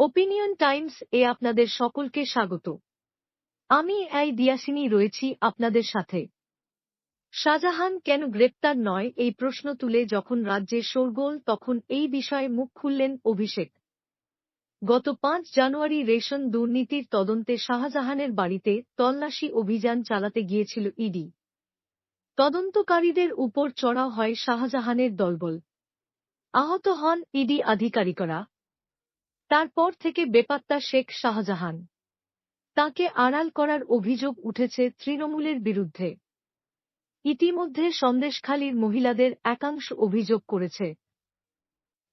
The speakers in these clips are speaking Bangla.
ওপিনিয়ন টাইমস এ আপনাদের সকলকে স্বাগত। আমি এই দিয়াসিনী রয়েছি আপনাদের সাথে। শাহজাহান কেন গ্রেপ্তার নয় এই প্রশ্ন তুলে যখন রাজ্যে শোরগোল, তখন এই বিষয়ে মুখ খুললেন অভিষেক। গত পাঁচ জানুয়ারি রেশন দুর্নীতির তদন্তে শাহজাহানের বাড়িতে তল্লাশি অভিযান চালাতে গিয়েছিল ইডি। তদন্তকারীদের উপর চড়াও হয় শাহজাহানের দলবল। আহত হন ইডি আধিকারিকরা। তারপর থেকে বেপাত্তা শেখ শাহজাহান। তাকে আড়াল করার অভিযোগ উঠেছে তৃণমূলের বিরুদ্ধে। ইতিমধ্যে সন্দেশখালীর মহিলাদের একাংশ অভিযোগ করেছে।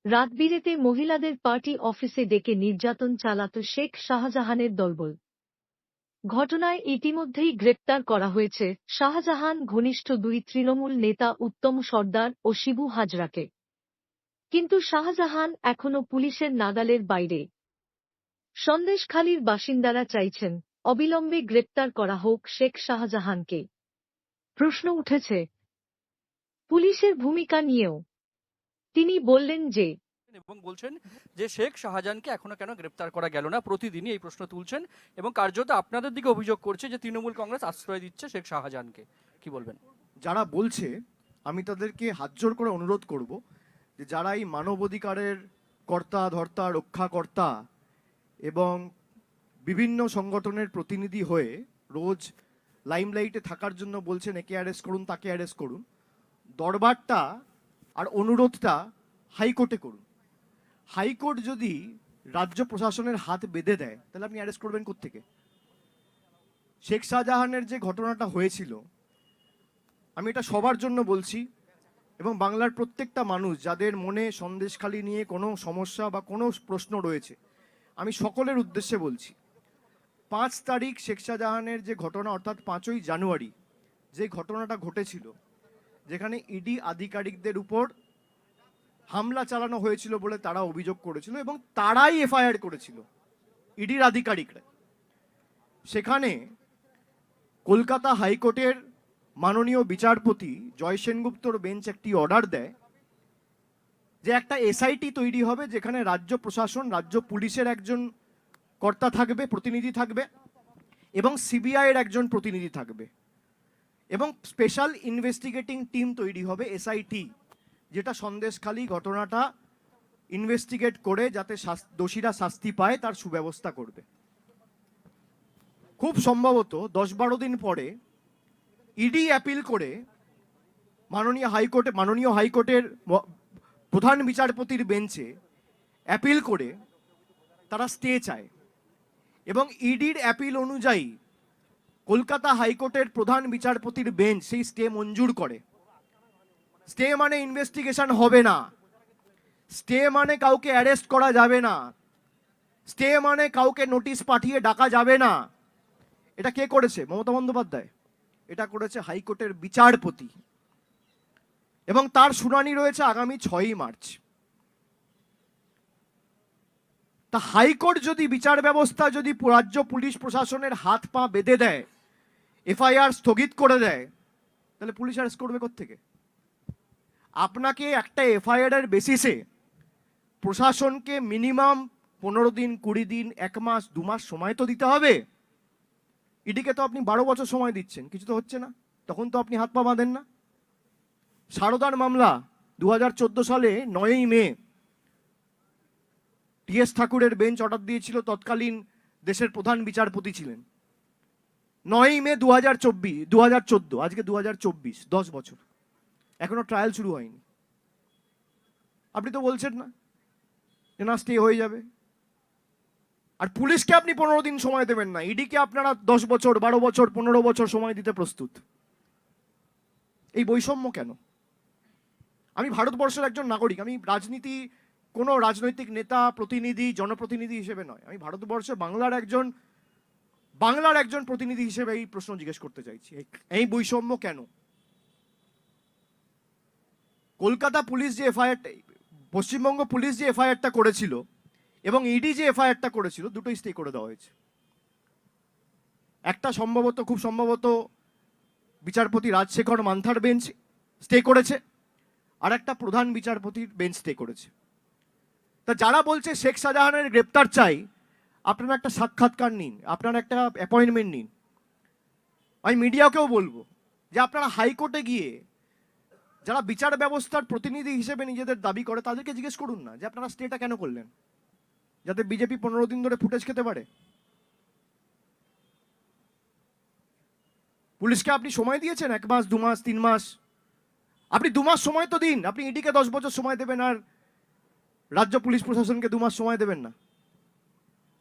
রাতবিরেতে মহিলাদের পার্টি অফিসে ডেকে নির্যাতন চালাত শেখ শাহজাহানের দলবল। ঘটনায় ইতিমধ্যেই গ্রেপ্তার করা হয়েছে শাহজাহান, ঘনিষ্ঠ দুই তৃণমূল নেতা উত্তম সর্দার ও শিবু হাজরাকে। কিন্তু শাহজাহান এখনও পুলিশের নাগালের বাইরে। সন্দেশখালীর বাসিন্দারা চাইছেন অবিলম্বে গ্রেপ্তার করা হোক শেখ শাহজাহানকে। প্রশ্ন উঠেছে পুলিশের ভূমিকা নিয়েও। তিনি বললেন যে এবং বলছেন যে শেখ শাহজাহানকে এখনও কেন গ্রেপ্তার করা গেল না? প্রতিদিনই এই প্রশ্ন তুলছেন এবং কার্যত আপনাদের দিকে অভিযোগ করছে যে তৃণমূল কংগ্রেস আশ্রয় দিচ্ছে শেখ শাহজাহানকে। কি বলবেন? যারা বলছে আমি তাদেরকে হাতজোড় করে অনুরোধ করব যে যারা এই মানবাধিকারের কর্তা, ধর্তা, রক্ষাকর্তা এবং বিভিন্ন সংগঠনের প্রতিনিধি হয়ে রোজ লাইমলাইটে থাকার জন্য বলছেন, একে অ্যারেস্ট করুন, তাকে অ্যারেস্ট করুন। দরবারটা আর অনুরোধটা হাইকোর্টে করুন। হাইকোর্ট যদি রাজ্য প্রশাসনের হাত বেঁধে দেয়, তাহলে আপনি অ্যারেস্ট করবেন কোত্থেকে? শেখ শাহজাহানের যে ঘটনাটা হয়েছিল, আমি এটা সবার জন্য বলছি এবং বাংলার প্রত্যেকটা মানুষ যাদের মনে সন্দেশখালি নিয়ে কোনো সমস্যা বা কোনো প্রশ্ন রয়েছে, আমি সকলের উদ্দেশ্যে বলছি, পাঁচ তারিখ শেখ শাহজাহানের যে ঘটনা, অর্থাৎ পাঁচই জানুয়ারি, যে ঘটনাটা ঘটেছিল, যেখানে ইডি আধিকারিকদের উপর হামলা চালানো হয়েছিল বলে তারা অভিযোগ করেছিল এবং তারাই এফআইআর করেছিল, ইডির আধিকারিকরা। সেখানে কলকাতা হাইকোর্টের মাননীয় বিচারপতি জয় সেনগুপ্তর বেঞ্চ একটি অর্ডার দেয় যে একটা এসআইটি তৈরি হবে যেখানে রাজ্য প্রশাসন, রাজ্য পুলিশের একজন কর্তা থাকবে, প্রতিনিধি থাকবে, এবং সিবিআইয়ের একজন প্রতিনিধি থাকবে। এবং স্পেশাল ইনভেস্টিগেটিং টিম তৈরি হবে এসআইটি যেটা সন্দেশখালী ঘটনাটা ইনভেস্টিগেট করে যাতে দোষীরা শাস্তি পায়, তার সুব্যবস্থা করবে। খুব সম্ভবত দশ বারো দিন পরে ইডি অ্যাপিল করে মাননীয় হাইকোর্টে, মাননীয় হাইকোর্টের প্রধান বিচারপতির বেঞ্চে অ্যাপিল করে তারা স্টে চায়। এবং ইডির অ্যাপিল অনুযায়ী কলকাতা হাইকোর্টের প্রধান বিচারপতির বেঞ্চ সেই স্টে মঞ্জুর করে। স্টে মানে ইনভেস্টিগেশন হবে না। স্টে মানে কাউকে অ্যারেস্ট করা যাবে না। স্টে মানে কাউকে নোটিশ পাঠিয়ে ডাকা যাবে না। এটা কে করেছে? মমতা বন্দ্যোপাধ্যায়। এটা করেছে হাইকোর্টের বিচারপতি। এবং তার শুনানি রয়েছে আগামী ছয়ই মার্চ। তা হাইকোর্ট যদি বিচার ব্যবস্থা যদি রাজ্য পুলিশ প্রশাসনের হাত পা বেঁধে দেয়, এফআইআর স্থগিত করে দেয়, তাহলে পুলিশ অ্যারেস্ট করবে থেকে আপনাকে একটা এফআইআর এর বেসিসে প্রশাসনকে মিনিমাম পনেরো দিন, কুড়ি দিন, এক মাস, দু মাস সময় তো দিতে হবে। ইডিকে তো আপনি বারো বছর সময় দিচ্ছেন, কিছু তো হচ্ছে না। তখন তো আপনি হাত পা বাঁধেন না। সারদার মামলা দু হাজার চোদ্দ সালে নয়ই মে টিএস ঠাকুরের বেঞ্চ অর্ডার দিয়েছিল, তৎকালীন দেশের প্রধান বিচারপতি ছিলেন। নয়ই মে দু হাজার চব্বিশ দু আজকে দু হাজার চব্বিশ, দশ বছর। এখনও ট্রায়াল শুরু হয়নি। আপনি তো বলছেন না যে না স্টে হয়ে যাবে। আর পুলিশকে আপনি পনেরো দিন সময় দেবেন না ইডিকে আপনারা দশ বছর, বারো বছর, পনেরো বছর সময় দিতে প্রস্তুত। এই বৈষম্য কেন? আমি ভারতবর্ষের একজন নাগরিক, আমি রাজনীতি, কোনো রাজনৈতিক নেতা, প্রতিনিধি, জনপ্রতিনিধি হিসেবে নয়, আমি ভারতবর্ষে বাংলার একজন বাংলার একজন প্রতিনিধি হিসেবে এই প্রশ্ন জিজ্ঞেস করতে চাইছি। এই- এই বৈষম্য কেন? কলকাতা পুলিশ যে এফআইআর, পশ্চিমবঙ্গ পুলিশ যে এফআইআরটা করেছিল এবং ইডি যে এফআইআরটা করেছিল, দুটোই স্টে করে দেওয়া হয়েছে। একটা সম্ভবত, খুব সম্ভবত বিচারপতি রাজশেখর মান্থার বেঞ্চ স্টে করেছে, আর একটা প্রধান বিচারপতির বেঞ্চ স্টে করেছে। তা যারা বলছে শেখ শাহজাহানের গ্রেপ্তার চাই, আপনারা একটা সাক্ষাৎকার নিন, আপনারা একটা অ্যাপয়েন্টমেন্ট নিন। আমি মিডিয়াকেও বলব যে আপনারা হাইকোর্টে গিয়ে যারা বিচার ব্যবস্থার প্রতিনিধি হিসেবে নিজেদের দাবি করে, তাদেরকে জিজ্ঞেস করুন না যে আপনারা স্টেটা কেন করলেন। যাতে বিজেপি পনেরো দিন ধরে ফুটেজ খেতে পারে। পুলিশকে আপনি সময় দিয়েছেন? এক মাস, দু মাস, তিন মাস? আপনি দু মাস সময় তো দিন। আপনি ইডিকে দশ বছর সময় দেবেন আর রাজ্য পুলিশ প্রশাসনকে দু মাস সময় দেবেন না।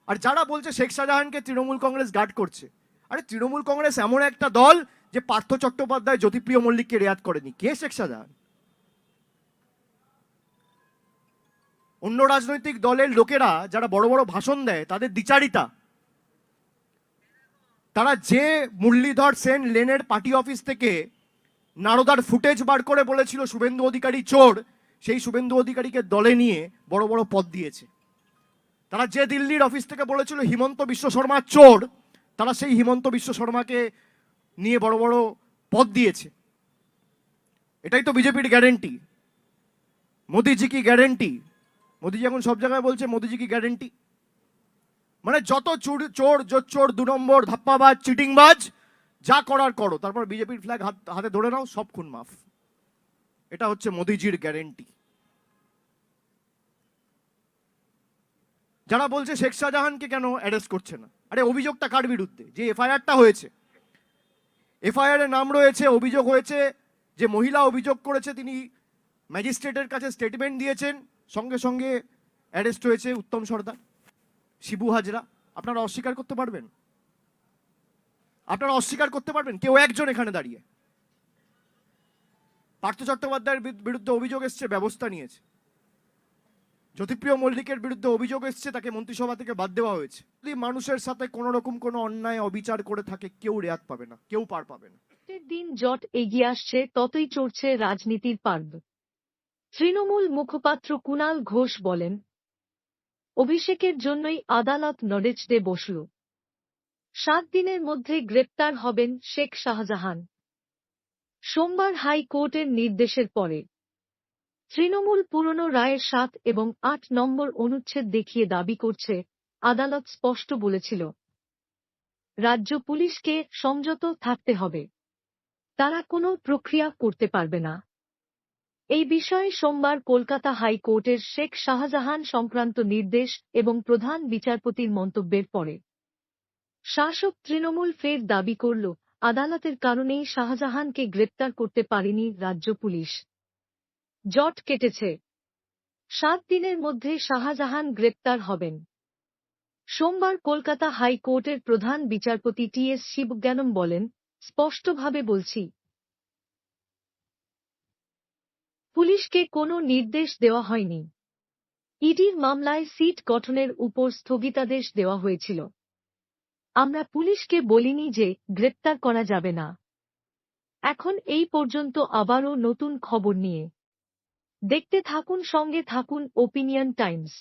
আর যারা বলছে শেখ শাহজাহানকে তৃণমূল কংগ্রেস গার্ড করছে, আরে তৃণমূল কংগ্রেস এমন একটা দল যে পার্থ চট্টোপাধ্যায় জ্যোতিপ্রিয় মল্লিককে রেয়াত করেনি। কে শেখ শাহজাহান? অন্য রাজনৈতিক দলের লোকেরা যারা বড় বড় ভাষণ দেয়, তাদের দ্বিচারিতা। তারা যে মুরলীধর সেন লেনের পার্টি অফিস থেকে নারদার ফুটেজ বার করে বলেছিল, শুভেন্দু অধিকারী চোর সেই শুভেন্দু অধিকারীকে দলে নিয়ে বড় বড় পদ দিয়েছে। তারা যে দিল্লির অফিস থেকে বলেছিল, হিমন্ত বিশ্ব শর্মা চোর তারা সেই হিমন্ত বিশ্ব শর্মাকে নিয়ে বড় বড় পদ দিয়েছে। এটাই তো বিজেপির গ্যারেন্টি। মোদিজি কি গ্যারেন্টি? মোদিজি এখন সব জায়গায় বলছে, মোদিজি কি গ্যারেন্টি মানে যত চোর চোর জোচ্চোর দু নম্বর, ধাপ্পাবাজ, চিটিংবাজ, যা করার করো। তারপর বিজেপির ফ্ল্যাগ হাত, হাতে ধরে নাও, সব খুন মাফ। এটা হচ্ছে মোদিজির গ্যারেন্টি যারা বলছে শেখ শাহজাহানকে কেন অ্যারেস্ট করছে না? আরে অভিযোগটা কার বিরুদ্ধে? যে এফআইআরটা হয়েছে। এফআইআর এর নাম রয়েছে, অভিযোগ হয়েছে যে মহিলা অভিযোগ করেছে, তিনি ম্যাজিস্ট্রেটের কাছে স্টেটমেন্ট দিয়েছেন। সঙ্গে সঙ্গে অ্যারেস্ট হয়েছে উত্তম সর্দার, শিবু হাজরা। আপনারা অস্বীকার করতে পারবেন। আপনারা অস্বীকার করতে পারবেন, কেউ একজন এখানে দাঁড়িয়ে। পার্থ চট্টোপাধ্যায়ের বিরুদ্ধে অভিযোগ এসছে, ব্যবস্থা নিয়েছে। জ্যোতিপ্রিয় মল্লিকের বিরুদ্ধে অভিযোগ এসছে, তাকে মন্ত্রিসভা থেকে বাদ দেওয়া হয়েছে। যদি মানুষের সাথে কোনো রকম কোনো অন্যায়, অবিচার করে থাকে, কেউ রেয়াত পাবে না, কেউ পার পাবে না। দিন জট এগিয়ে আসছে, ততই চড়ছে রাজনীতির পার্ব। তৃণমূল মুখপাত্র কুণাল ঘোষ বলেন, অভিষেকের জন্যই আদালত নডেচডে বসল। সাত দিনের মধ্যে গ্রেপ্তার হবেন শেখ শাহজাহান। সোমবার হাইকোর্টের নির্দেশের পরে। তৃণমূল পুরনো রায়ের সাত এবং আট নম্বর অনুচ্ছেদ দেখিয়ে দাবি করছে, আদালত স্পষ্ট বলেছিল। রাজ্য পুলিশকে সংযত থাকতে হবে। তারা কোনো প্রক্রিয়া করতে পারবে না। এই বিষয়ে সোমবার কলকাতা হাইকোর্টের শেখ শাহজাহান সংক্রান্ত নির্দেশ এবং প্রধান বিচারপতির মন্তব্যের পরে শাসক তৃণমূল ফের দাবি করল, আদালতের কারণেই শাহজাহানকে গ্রেপ্তার করতে পারেনি রাজ্য পুলিশ। জট কেটেছে। সাত দিনের মধ্যে শাহজাহান গ্রেপ্তার হবেন। সোমবার কলকাতা হাইকোর্টের প্রধান বিচারপতি টি এস শিবজ্ঞানম বলেন, স্পষ্টভাবে বলছি পুলিশকে কোনো নির্দেশ দেওয়া হয়নি। ইডির মামলায় সিট গঠনের উপর স্থগিতাদেশ দেওয়া হয়েছিল। আমরা পুলিশকে বলিনি যে গ্রেপ্তার করা যাবে না। এখন এই পর্যন্ত আবারও নতুন খবর নিয়ে। দেখতে থাকুন, সঙ্গে থাকুন ওপিনিয়ন টাইমস